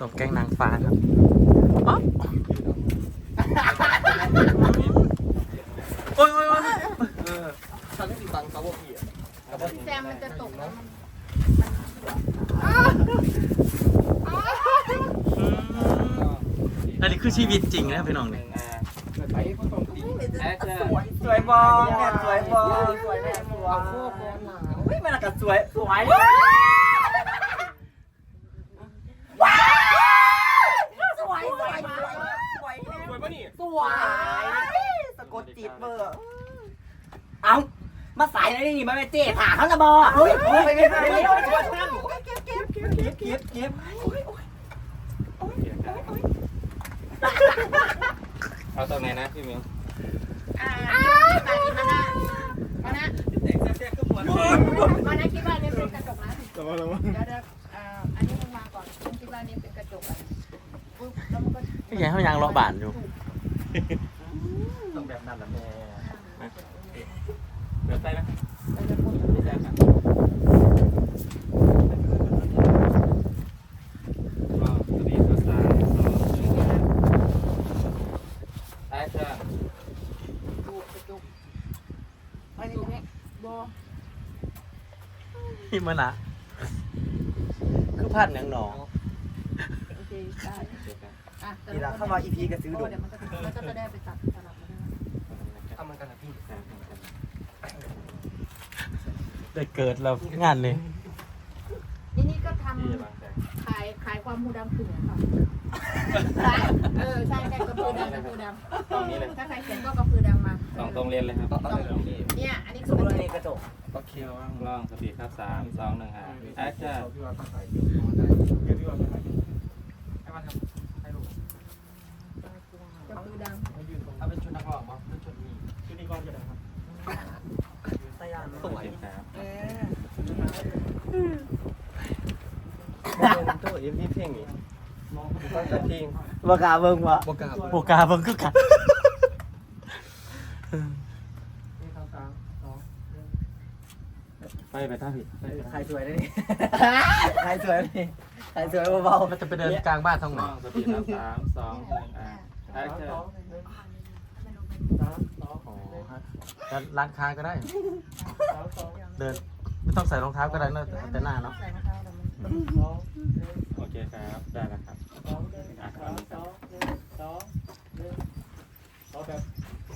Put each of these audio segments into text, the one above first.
ต้มแกงนางฟ้าครับอ๊อบโอ้ยโอ้ยโอ้ยเออทำให้สีบังเขาว่าพี่อะกับว่าแซมมันจะตกแล้วมันอืมอันนี้คือชีวิตจริงนะพี่น้องเนี่ยไปก็ต้องตีแอคเสวยบอลเนี่ยสวยบอลสวยแม่สวยอาโคบอลหนาเฮ้ยมันก็สวยสวย สวยสวยสวยสวย ส วยปะนี่สวยสะกดจิตเบอร์เอ้ามาสายอะไรนี่มาไปเจ๊ผ่าเขาละบอเฮ้ยเฮ้ยไปไปไปไปเก็บเก็บเก็บเก็บเก็บเอาตรงไหนนะพี่มิวอ่าตาดีมานะมานะเด็กแซ่บๆก็ปวดมานะคิดว่านี่เป็นกระจกนะระวังระวังเดี๋ยวเดี๋ยวอ่าอันนี้มึงมาก่อนมึงคิดว่านี่เป็นกระจกอะปุ๊บแล้วมันก็พี่ใหญ่เขายังเลาะบานอยู่ ต้องแบบนั้นละแม่เดี๋ยวใส่ไหมเราจะพูดไม่ใส่ครับก็สวัสดีภาษาสองแอคชั่นดูกระจกอันนี้เนี่ยบอพี่มันอะคือพันอย่างหนอโอเคได้อะแต่ นี่ละเข้ามาอีพีก็ซื้อโอ้ดูเดี๋ยวมันก็มันก็จะได้ไปตัดสลับกันนะทำมันกันนะพี่ได้เกิดแล้วงานเลยนี่นี่ก็ทพี่จะบางใจำขายขายความมูดำผึ่งอะค่ะเออใช่ใช่กระพือดำกระพือดตรงนี้เลยำถ้าใครเขียนก็กระพือดำมาตรงตรงเรียนเลยครับตรงนี้เนี่ยอันนี้สคือมมกติระว่าจนี่กกระจกก็เคียวว่างลองสปีดครับสามสองหนึ่งห้าแอคชั่น กระพือด เอาเป็นชุดนักร้องมั้งเป็นชุดนี้ชุดนี้ก็จะได้ครับ สยาม สวยครับ เอ ตัวเอ็มพีเพลงนี้ก็จะเพลง บกล้าเบิ่งวะบกาโปกาเบิ่งคือกันไปไปท่าผิดใครสวยได้นี่ ใครสวยนี่ใครสวยเบามันจะไปเดินกลางบ้านทางไหนลองสปีดครับสามสองหนึ่งอ่าแอคชั่นอ๋อฮะแล้วร้านค้าก็ได้ เดิน ไม่ต้องใส่รองเท้าก็ได้นะแต่หน้าเนาะำใส่มะพร้าวแต่มันโอ เคครับได้แล้วครับอะอันนี้ครับเอแบบ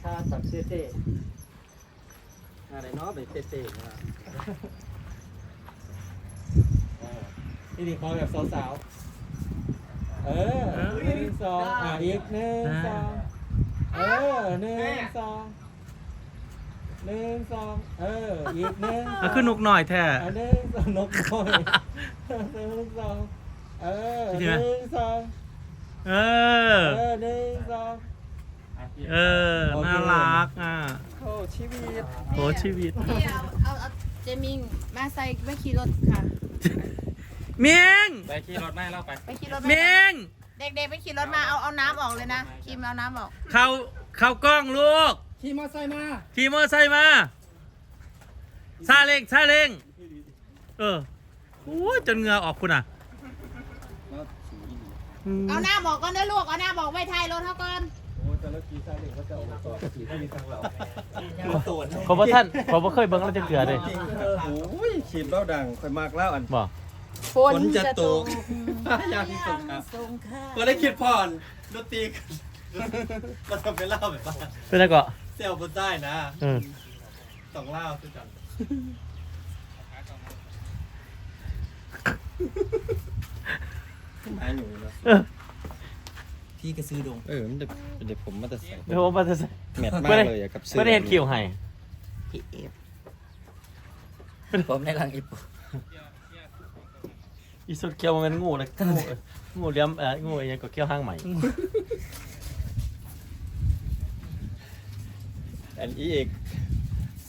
ท่าสับเต้อะไรเนาะแบบเต้ๆนะนี่ดีคอแบบสาวๆเออหนึ่งสองอะอีกหนึ่งสองเออหนึ่งสองหนึ่งสองเอออีกหนึ่งก็คือนุกหน่อยแท้อะหนึ่งสองนกคอยหนึ่งสอง เออหนึ่งสองเออ เออหนึ่งสองเออ น่ารักอะโอ้ชีวิตโหชีวิตนี่เอาเอาเอาเจมิงมาใส่ไม่ขี่รถค่ะ เมียงไปขี่รถไม่เล่าไป ไปขี่รถเมียงเด็กๆไปขี่รถมาเอาเอาน้ำออกเลยนะคิมเอาน้ำออก เข้าเข้ากล้องลูก ขี่มอไซค์มาขี่มอเตอร์ไซค์มาซาเล้งซาเล้งเออโอ้ยจนเหงื่อออกคุณอะ เอาน้ำออกก่อนเด้อลูก เอาน้ำออกไว้ท้ายรถเขาก่อนโอ้แต่ละขี่ซาเล้งก็จะออกมาต่อขี่ไม่มีทางเราขอบพระท่านขอบพระเคยเบิ้งแล้วจะเกลือเลยโอ้ยขีดเบ้าดังคอยมากแล้วอันบอกฝนจะตกยากที่สุดครับส่งค่ะก็ได้คิดผ่อนดนตรีก็ทำเป็นเล่าแบบว่าเป็นไงก็เซลบนได้นะเออต้องเล่าด้วยกัน หายหนูนะเออพี่ก็ซื้อดงเออมันเด็กเด็กผมมาแต่ใส่เดี๋ยวผมมาจะใส่แมทมาไม่กได้เลยอะกับเสื้อไม่ได้เห็นคิวให้พี่เอฟผมในรังอีปูอีสุดเกียวมันเป็นงูเลยงูงูเลี้ยมเอองูอะไรก็เกี้ยวห้างใหม่ อันอีเอก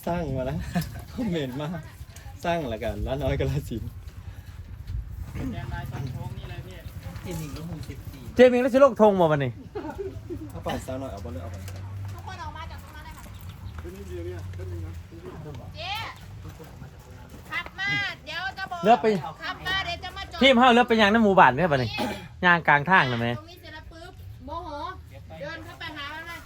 สร้างมาแล้วคอมเมนต์มาสร้างละกันแล้วน้อยก็ละสิน ที่นี่ก็หกสิบสี่เจมิงแล้วชิโลกทงมาวันนี้เอาไปสาวหน่อยเอาไปเลยเอาไปทุกคนออกมาจากตรงนั้นเลยค่ะเจ๊ขับมา เดี๋ยวจะบอกเลือกไปขับมาเดี๋ยวจะมาจทีมเฮาเลือกเป็นหยังในหมู่บ้านเนี่ยบัดนี้ย่างกลางทางเลยไหมตรงนี้เสร็จแล้วปุ๊บโมโห เดินเข้าไปหามันเลย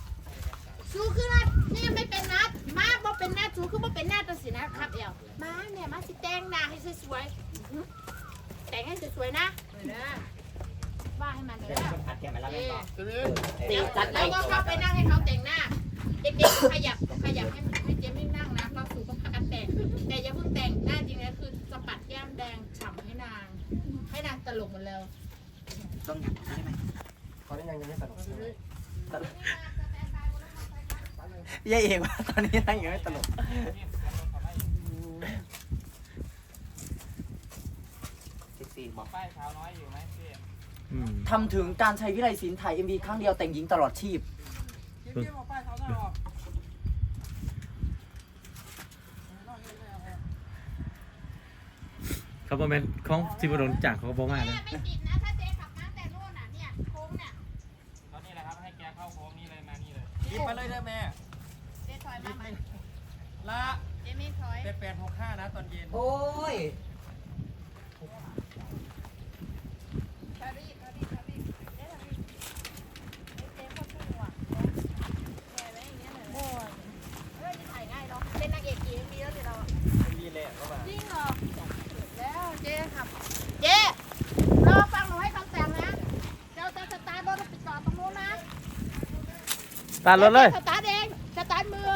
ชูคือนัดนี่ไม่เป็นนัด มาบ่เป็นนัดชูคือบ่เป็นนัดตัวสินะครับเอวมาเนี่ยมาสิแต่งหน้าให้สวยๆอื้อแต่งให้สวยๆนะ เด้อว่าให้มันเลยนะอัดแกมาแล้วเอแม่อต่อเดี๋ยวแล้วก็เข้าไปนั่งให้เขาแต่งหน้า เด็กๆขยับขยับให้ให้เจ๊ไม่นั่งนะเราสู่ก็พากันแต่ง แต่อย่าเพิ่งแต่งหน้าจริงนะคือสะบัดแก้มแดงฉ่ำให้นาง ให้นางตลกหมดแล้วต้องหยัดได้ไหมเขาได้ยังยังไม่สนุกยายเอกว่าตอนนี้นั่งอยู่ไม่ตลกเซ็กซี่บอกป้ายเช้าน้อยอยู่ไหมพี่ อืมทำถึงการใช้วิไลศิลป์ถ่าย MV ครั้งเดียวแต่งหญิงตลอดชีพพี่บอกป้ายเช้าน้อยออกเขาบอกเป็นของสิบดลจากเขาก็บอกมาเลยไม่ติดนะ ถ้าเจ๊ขับมาแต่นู่นน่ะเนี่ยโค้งเนี่ยตอนนี้แหละครับ ให้แกเข้าโค้งนี่เลยมานี่เลย ยิบไปเลยเด้อแม่เจ๊ถอยมาใหม่ละเจ๊ไม่ถอยแปดแปดหกห้านะตอนเย็น โอ้ยถอยไปอีกถ ตามรถเลย สตาร์ทเองสตาร์ทมือ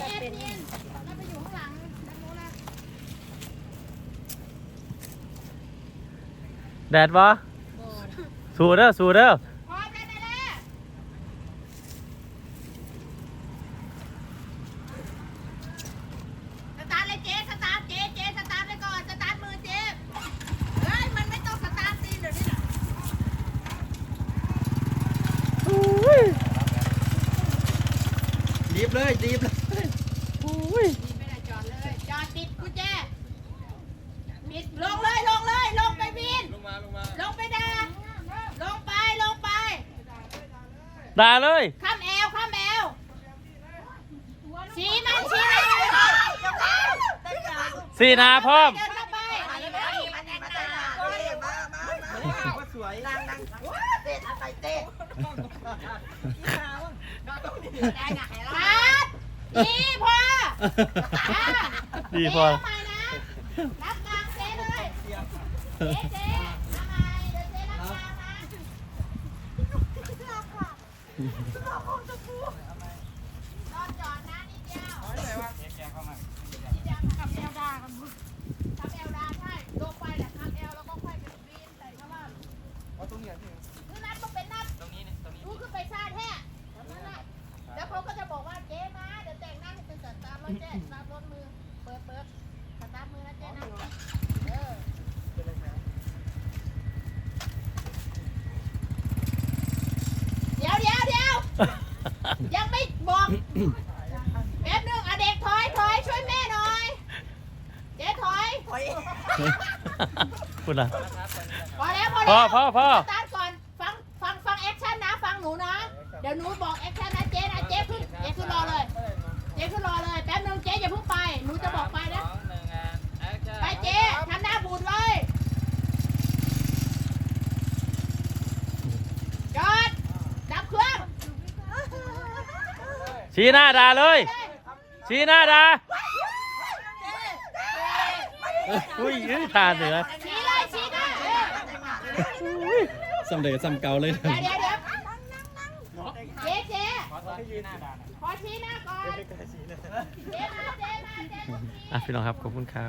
พี่เอ็นนี่แล้วไปอยู่ข้างหลังด้านนู้นนะแดดบ่สู้เด้อสู้เด้อ พร้อมแล้วนะเล่สตาร์ทเลยเจ๊สตาร์ทเจ๊เจ๊สตาร์ทเลยก่อนสตาร์ทมือเจ๊เฮ้ยมันไม่ต้องสตาร์ทตีนเดี๋ยวนี้นะ รี บเลยรีบเลยนี่ไม่ได้จอดเลยจอดปิดกุญแจปิดลงเลยลงเลยลงไปบินลงมาลงมาลงไปด่าลงไปลงไปด่าเลยข้ามแอลข้ามแอลชี้มันชี้มันสีหนาพร้อม เดินเข้าไปว่าสวยครับดีพอดีพอเจ๊ทำไมนะรับกลางเจ๊เลยเจ๊เจ๊ทำไมเดี๋ยวเจ๊รับกลางนะร เป็นสตาร์ทรถเจ๊สตาร์ทรถมือ เปิดเปิดสตาร์ทมือนะเจ๊นะเออเดี๋ยวเดี๋ยวเดี๋ยวยังไม่บอก แป๊บนึงอะเด็กถอยถอยช่วยแม่หน่อย เจ๊ถอยคุณอะพอแล้วพอพแล้อวพอพอสตาร์ทก่อน ฟังฟังฟังแอคชั่นนะ ฟังหนูนะ เดี๋ยวหนูบอกแอค จ๊อย่าเพิ่งไป หนูจะบอกไปนะสองหนึ่งอะแอคชั่นไปเจ๊ทำหน้าบูดเลยจอดดับเครื่องชี้หน้าด่าเลย ชี้หน้าด่าอุ้ยอื้อตาเหนือชี้เลยชี้หน้าเออ สำเร็จสำเก่าเลย เดี๋ยวเดี๋ยวเดี๋ยวเจ๊เจ๊ ขอโทษที่หน้าด่านขอชี้หน้าก่อน เจ๊มาเจ๊มาเจ๊อะพี่น้องครับขอบคุณครับ